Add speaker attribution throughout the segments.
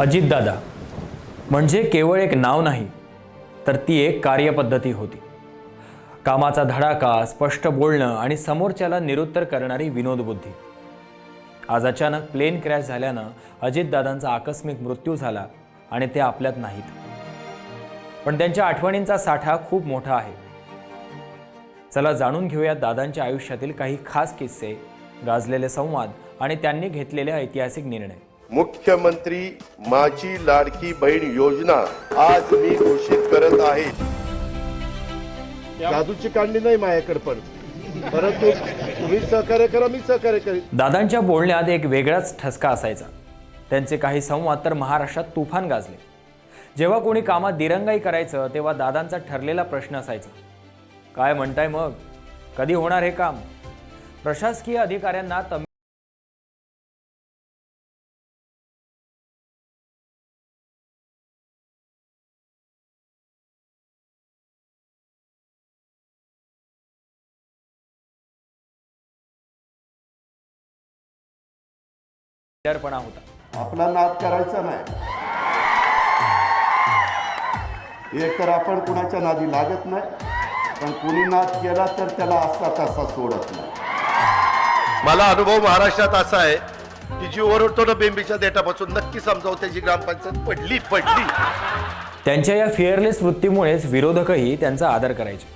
Speaker 1: अजितदादा म्हणजे केवळ एक नाव नाही तर ती एक कार्यपद्धती होती. कामाचा धडाका स्पष्ट बोलणं आणि समोरच्याला निरुत्तर करणारी विनोदबुद्धी आज अचानक प्लेन क्रॅश झाल्यानं अजितदादांचा आकस्मिक मृत्यू झाला आणि ते आपल्यात नाहीत. पण त्यांच्या आठवणींचा साठा खूप मोठा आहे. चला जाणून घेऊया दादांच्या आयुष्यातील काही खास किस्से गाजलेले संवाद आणि त्यांनी घेतलेले ऐतिहासिक निर्णय.
Speaker 2: मुख्यमंत्री माझी लाडकी बहीण योजना आज मी घोषित करत आहे. जादूची काढली नाही माझ्याकडे पण. परंतु तुम्ही सहकार्य करा मी सहकार्य करेन.
Speaker 1: दादांच्या बोलण्यात एक वेगळाच ठसका असायचा. त्यांचे काही संवाद तर महाराष्ट्रात तुफान गाजले. जेव्हा कोणी कामात दिरंगाई करायचं तेव्हा दादांचा ठरलेला प्रश्न असायचा. काय म्हणताय मग? कधी होणार हे काम? प्रशासकीय अधिकाऱ्यांना तमी होता.
Speaker 2: आपला नाद करायचा नाही. एक तर आपण कुणाच्या नादी लागत नाही पण कुणी नाद केला तर त्याला असा तसा सोडत नाही. मला अनुभव महाराष्ट्रात असा आहे की जी ओरडतो ना बेंबीच्या देठापासून नक्की समजावं त्याची ग्रामपंचायत पडली पडली.
Speaker 1: त्यांच्या या फिअरलेस वृत्तीमुळेच विरोधकही त्यांचा आदर करायचे.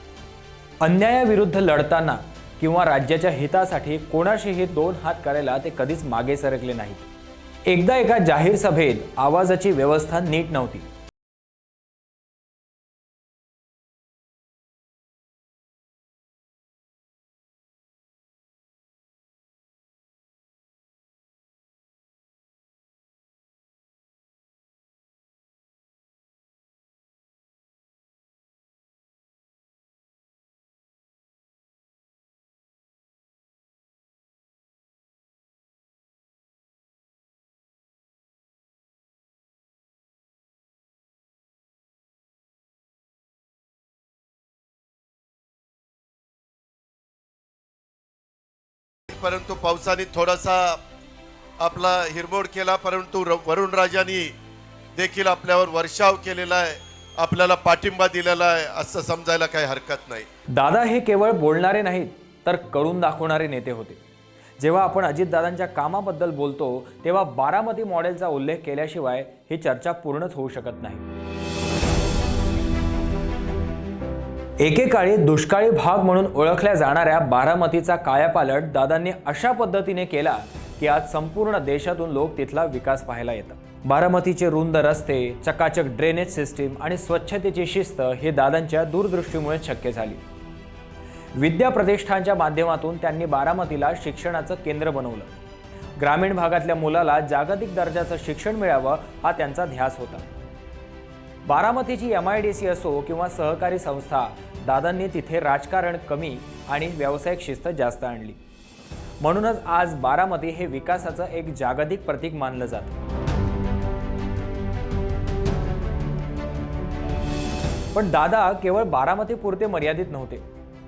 Speaker 1: अन्यायाविरुद्ध लढताना किंवा राज्याच्या हितासाठी कोणाशीही दोन हात करायला ते कधीच मागे सरकले नाहीत. एकदा एका जाहीर सभेत आवाजाची व्यवस्था नीट नव्हती.
Speaker 2: परंतु पावसाने थोडासा आपला हिरमोड केला परंतु र- वरुण राजांनी देखील आपल्यावर वर्षाव केलेला आहे आपल्याला पाठिंबा दिलेला आहे असं समजायला काही हरकत नाही.
Speaker 1: दादा हे केवळ बोलणारे नाहीत तर करून दाखवणारे नेते होते. जेव्हा आपण अजितदादांच्या कामाबद्दल बोलतो तेव्हा बारामती मॉडेलचा उल्लेख केल्याशिवाय ही चर्चा पूर्णच होऊ शकत नाही. एकेकाळी दुष्काळी भाग म्हणून ओळखल्या जाणाऱ्या बारामतीचा कायापालट दादांनी अशा पद्धतीने केला की आज संपूर्ण देशातून लोक तिथला विकास पाहायला येतात. बारामतीचे रुंद रस्ते चकाचक ड्रेनेज सिस्टीम आणि स्वच्छतेची शिस्त हे दादांच्या दूरदृष्टीमुळे शक्य झाली. विद्या प्रतिष्ठानच्या माध्यमातून त्यांनी बारामतीला शिक्षणाचं केंद्र बनवलं. ग्रामीण भागातल्या मुलाला जागतिक दर्जाचं शिक्षण मिळावं हा त्यांचा ध्यास होता. बारामतीची एम आय डी सी असो किंवा सहकारी संस्था दादांनी तिथे राजकारण कमी आणि व्यावसायिक शिस्त जास्त आणली. म्हणूनच आज बारामती हे विकासाचं एक जागतिक प्रतीक मानलं जातं. पण दादा केवळ बारामती पुरते मर्यादित नव्हते.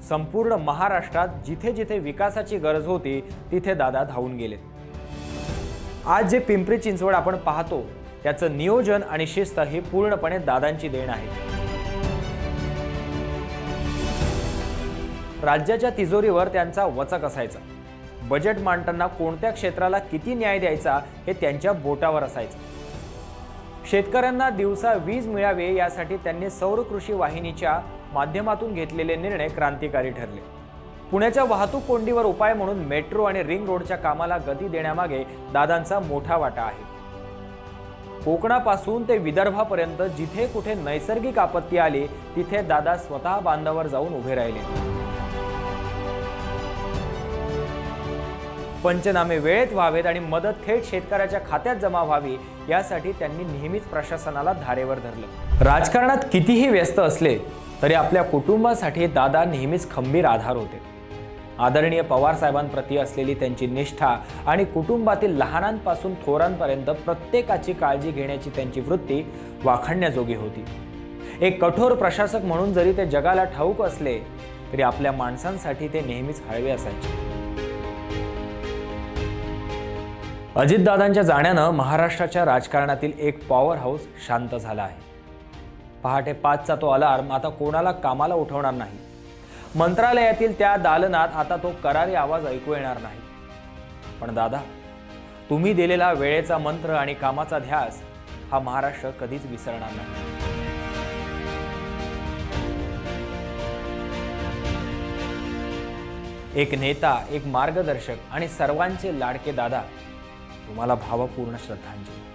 Speaker 1: संपूर्ण महाराष्ट्रात जिथे जिथे विकासाची गरज होती तिथे दादा धावून गेले. आज जे पिंपरी चिंचवड आपण पाहतो त्याचं नियोजन आणि शिस्त ही पूर्णपणे दादांची देण आहे. राज्याच्या तिजोरीवर त्यांचा वचक असायचा. बजेट मांडताना कोणत्या क्षेत्राला किती न्याय द्यायचा हे त्यांच्या बोटावर असायचं. शेतकऱ्यांना दिवसा वीज मिळावे यासाठी त्यांनी सौर कृषी वाहिनीच्या माध्यमातून घेतलेले निर्णय क्रांतिकारी ठरले. पुण्याच्या वाहतूक कोंडीवर उपाय म्हणून मेट्रो आणि रिंग रोडच्या कामाला गती देण्यामागे दादांचा मोठा वाटा आहे. कोकणापासून ते विदर्भापर्यंत जिथे कुठे नैसर्गिक आपत्ती आली तिथे दादा स्वतः बांधावर जाऊन उभे राहिले. पंचनामे वेळेत व्हावेत आणि मदत थेट शेतकऱ्याच्या खात्यात जमा व्हावी यासाठी त्यांनी नेहमीच प्रशासनाला धारेवर धरलं. राजकारणात कितीही व्यस्त असले तरी आपल्या कुटुंबासाठी दादा नेहमीच खंबीर आधार होते. आदरणीय पवारसाहेबांप्रती असलेली त्यांची निष्ठा आणि कुटुंबातील लहानांपासून थोरांपर्यंत प्रत्येकाची काळजी घेण्याची त्यांची वृत्ती वाखाणण्याजोगी होती. एक कठोर प्रशासक म्हणून जरी ते जगाला ठाऊक असले तरी आपल्या माणसांसाठी ते नेहमीच हळवे असायचे. अजितदादांच्या जाण्यानं महाराष्ट्राच्या राजकारणातील एक पॉवर हाऊस शांत झाला आहे. पहाटे पाचचा तो अलार्म आता कोणाला कामाला उठवणार नाही. मंत्रालयातील त्या दालनात आता तो करारी आवाज ऐकू येणार नाही. पण दादा तुम्ही दिलेला वेळेचा मंत्र आणि कामाचा ध्यास हा महाराष्ट्र कधीच विसरणार नाही. एक नेता एक मार्गदर्शक आणि सर्वांचे लाडके दादा तुम्हाला भावपूर्ण श्रद्धांजली.